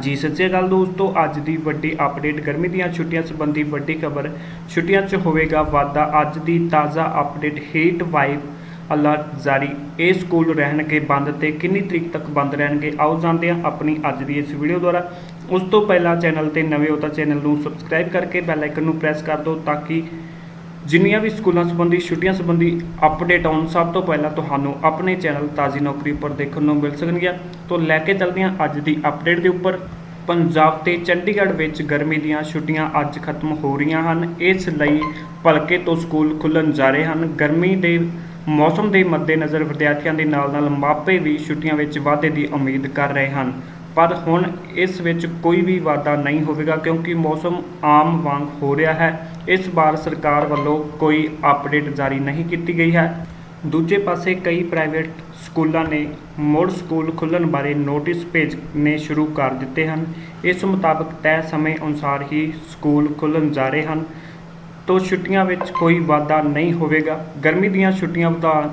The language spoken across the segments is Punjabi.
ਜੀ, ਸਤਿ ਸ਼੍ਰੀ ਅਕਾਲ ਦੋਸਤੋ। ਅੱਜ ਦੀ ਵੱਡੀ ਅਪਡੇਟ ਗਰਮੀ ਦੀਆਂ ਛੁੱਟੀਆਂ ਸੰਬੰਧੀ ਵੱਡੀ ਖਬਰ। ਛੁੱਟੀਆਂ 'ਚ ਹੋਵੇਗਾ ਵਾਧਾ। ਅੱਜ ਦੀ ਤਾਜ਼ਾ ਅਪਡੇਟ ਹੀਟ ਵਾਈਬ ਅਲਰਟ ਜਾਰੀ। ਇਹ ਸਕੂਲ ਰਹਿਣਗੇ ਬੰਦ ਤੇ ਕਿੰਨੀ ਤਰੀਕ ਤੱਕ ਬੰਦ ਰਹਿਣਗੇ? ਆਓ ਜਾਣਦੇ ਹਾਂ ਆਪਣੀ ਅੱਜ ਦੀ ਇਸ ਵੀਡੀਓ ਦੁਆਰਾ। ਉਸ ਤੋਂ ਪਹਿਲਾਂ ਚੈਨਲ ਤੇ ਨਵੇਂ ਹੋ ਤਾਂ ਚੈਨਲ ਨੂੰ ਸਬਸਕ੍ਰਾਈਬ ਕਰਕੇ ਬੈਲ ਆਈਕਨ ਨੂੰ ਪ੍ਰੈਸ ਕਰ ਦਿਓ ਤਾਂ ਕਿ ਜਿੰਨੀਆਂ ਵੀ ਸਕੂਲਾਂ ਸੰਬੰਧੀ, ਛੁੱਟੀਆਂ ਸੰਬੰਧੀ ਅਪਡੇਟ ਆਉਣ, ਸਭ ਤੋਂ ਪਹਿਲਾਂ ਤੁਹਾਨੂੰ ਆਪਣੇ ਚੈਨਲ ਤਾਜ਼ੀ ਨੌਕਰੀ ਉੱਪਰ ਦੇਖਣ ਨੂੰ ਮਿਲ ਸਕਣਗੀਆਂ। ਤੋਂ ਲੈ ਕੇ ਚੱਲਦੇ ਹਾਂ ਅੱਜ ਦੀ ਅਪਡੇਟ ਦੇ ਉੱਪਰ। ਪੰਜਾਬ ਤੇ ਚੰਡੀਗੜ੍ਹ ਵਿੱਚ ਗਰਮੀ ਦੀਆਂ ਛੁੱਟੀਆਂ ਅੱਜ ਖਤਮ ਹੋ ਰਹੀਆਂ ਹਨ। ਇਸ ਲਈ ਭਲਕੇ ਤੋਂ ਸਕੂਲ ਖੁੱਲ੍ਹਣ ਜਾ ਰਹੇ ਹਨ। ਗਰਮੀ ਦੇ ਮੌਸਮ ਦੇ ਮੱਦੇਨਜ਼ਰ ਵਿਦਿਆਰਥੀਆਂ ਦੇ ਨਾਲ ਨਾਲ ਮਾਪੇ ਵੀ ਛੁੱਟੀਆਂ ਵਿੱਚ ਵਾਧੇ ਦੀ ਉਮੀਦ ਕਰ ਰਹੇ ਹਨ। ਪਰ ਹੁਣ ਇਸ ਵਿੱਚ ਕੋਈ ਵੀ ਵਾਧਾ ਨਹੀਂ ਹੋਵੇਗਾ ਕਿਉਂਕਿ ਮੌਸਮ ਆਮ ਵਾਂਗ ਹੋ ਰਿਹਾ ਹੈ। ਇਸ ਵਾਰ ਸਰਕਾਰ ਵੱਲੋਂ ਕੋਈ ਅਪਡੇਟ ਜਾਰੀ ਨਹੀਂ ਕੀਤੀ ਗਈ ਹੈ। ਦੂਜੇ ਪਾਸੇ ਕਈ ਪ੍ਰਾਈਵੇਟ ਸਕੂਲਾਂ ਨੇ ਮੁੜ ਸਕੂਲ ਖੁੱਲ੍ਹਣ ਬਾਰੇ ਨੋਟਿਸ ਭੇਜਣੇ ਸ਼ੁਰੂ ਕਰ ਦਿੱਤੇ ਹਨ। ਇਸ ਮੁਤਾਬਕ ਤੈਅ ਸਮੇਂ ਅਨੁਸਾਰ ਹੀ ਸਕੂਲ ਖੁੱਲ੍ਹਣ ਜਾ ਰਹੇ ਹਨ। ਤੋਂ ਛੁੱਟੀਆਂ ਵਿੱਚ ਕੋਈ ਵਾਧਾ ਨਹੀਂ ਹੋਵੇਗਾ। ਗਰਮੀ ਦੀਆਂ ਛੁੱਟੀਆਂ ਵਧਾਉਣ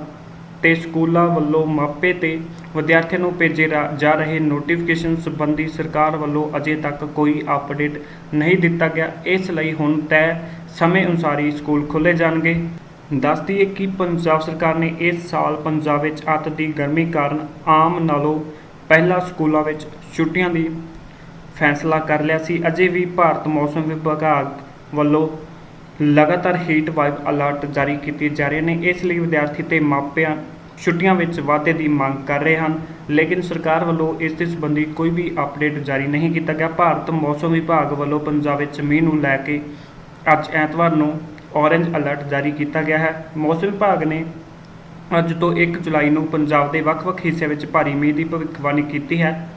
ਤੇ ਸਕੂਲਾਂ ਵੱਲੋਂ ਮਾਪੇ ਤੇ ਵਿਦਿਆਰਥੀਆਂ ਨੂੰ ਭੇਜੇ ਰਾ- ਜਾ ਰਹੇ ਨੋਟੀਫਿਕੇਸ਼ਨ ਸੰਬੰਧੀ ਸਰਕਾਰ ਵੱਲੋਂ ਅਜੇ ਤੱਕ ਕੋਈ ਅਪਡੇਟ ਨਹੀਂ ਦਿੱਤਾ ਗਿਆ। ਇਸ ਲਈ ਹੁਣ ਤੈਅ ਸਮੇਂ ਅਨੁਸਾਰ ਹੀ ਸਕੂਲ ਖੋਲ੍ਹੇ ਜਾਣਗੇ। ਦੱਸ ਦਈਏ ਕਿ ਪੰਜਾਬ ਸਰਕਾਰ ਨੇ ਇਸ ਸਾਲ ਪੰਜਾਬ ਵਿੱਚ ਅੱਤ ਦੀ ਗਰਮੀ ਕਾਰਨ ਆਮ ਨਾਲੋਂ ਪਹਿਲਾਂ ਸਕੂਲਾਂ ਵਿੱਚ ਛੁੱਟੀਆਂ ਦੀ ਫੈਸਲਾ ਕਰ ਲਿਆ ਸੀ। ਅਜੇ ਵੀ ਭਾਰਤ ਮੌਸਮ ਵਿਭਾਗ ਵੱਲੋਂ ਲਗਾਤਾਰ ਹੀਟ ਵਾਈਵ ਅਲਰਟ ਜਾਰੀ ਕੀਤੇ ਜਾ ਰਹੇ ਨੇ, ਇਸ ਲਈ ਵਿਦਿਆਰਥੀ ਤੇ ਮਾਪਿਆਂ ਛੁੱਟੀਆਂ ਵਿੱਚ ਵਾਧੇ ਦੀ ਮੰਗ ਕਰ ਰਹੇ ਹਨ, ਲੇਕਿਨ ਸਰਕਾਰ ਵੱਲੋਂ ਇਸ ਦੇ ਸੰਬੰਧੀ ਕੋਈ ਵੀ ਅਪਡੇਟ ਜਾਰੀ ਨਹੀਂ ਕੀਤਾ ਗਿਆ। ਭਾਰਤ ਮੌਸਮ ਵਿਭਾਗ ਵੱਲੋਂ ਪੰਜਾਬ ਵਿੱਚ ਮੀਂਹ ਨੂੰ ਲੈ ਕੇ ਅੱਜ ਐਤਵਾਰ ਨੂੰ ਔਰੇਂਜ ਅਲਰਟ ਜਾਰੀ ਕੀਤਾ ਗਿਆ ਹੈ। ਮੌਸਮ ਵਿਭਾਗ ਨੇ ਅੱਜ ਤੋਂ 1 ਜੁਲਾਈ ਨੂੰ ਪੰਜਾਬ ਦੇ ਵੱਖ-ਵੱਖ ਹਿੱਸਿਆਂ ਵਿੱਚ ਭਾਰੀ ਮੀਂਹ ਦੀ ਭਵਿੱਖਬਾਣੀ ਕੀਤੀ ਹੈ।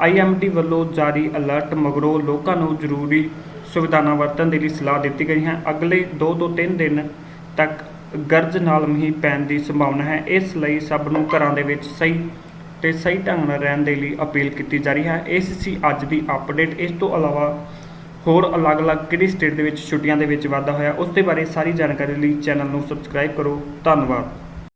ਆਈਐਮਡੀ ਵੱਲੋਂ ਜਾਰੀ ਅਲਰਟ ਮਗਰੋਂ ਲੋਕਾਂ ਨੂੰ ਜ਼ਰੂਰੀ ਸੁਵਿਧਾਵਾਂ ਵਰਤਣ ਦੇ ਲਈ ਸਲਾਹ ਦਿੱਤੀ ਗਈ ਹੈ। ਅਗਲੇ 2 ਤੋਂ 3 ਦਿਨ ਤੱਕ ਗਰਜ ਨਾਲ ਮੀਂਹ ਪੈਣ ਦੀ ਸੰਭਾਵਨਾ ਹੈ। ਇਸ ਲਈ ਸਭ ਨੂੰ ਘਰਾਂ ਦੇ ਵਿੱਚ ਸਹੀ ਤੇ ਸਹੀ ਢੰਗ ਨਾਲ ਰਹਿਣ ਦੇ ਲਈ ਅਪੀਲ ਕੀਤੀ ਜਾ ਰਹੀ ਹੈ। ਇਸ ਸੀ ਅੱਜ ਦੀ ਅਪਡੇਟ। ਇਸ ਤੋਂ ਇਲਾਵਾ ਹੋਰ ਅਲੱਗ-ਅਲੱਗ ਕਿਹੜੀ ਸਟੇਟ ਦੇ ਵਿੱਚ ਛੁੱਟੀਆਂ ਦੇ ਵਿੱਚ ਵਾਧਾ ਹੋਇਆ, ਉਸ ਦੇ ਬਾਰੇ ਸਾਰੀ ਜਾਣਕਾਰੀ ਲਈ ਚੈਨਲ ਨੂੰ ਸਬਸਕ੍ਰਾਈਬ ਕਰੋ। ਧੰਨਵਾਦ।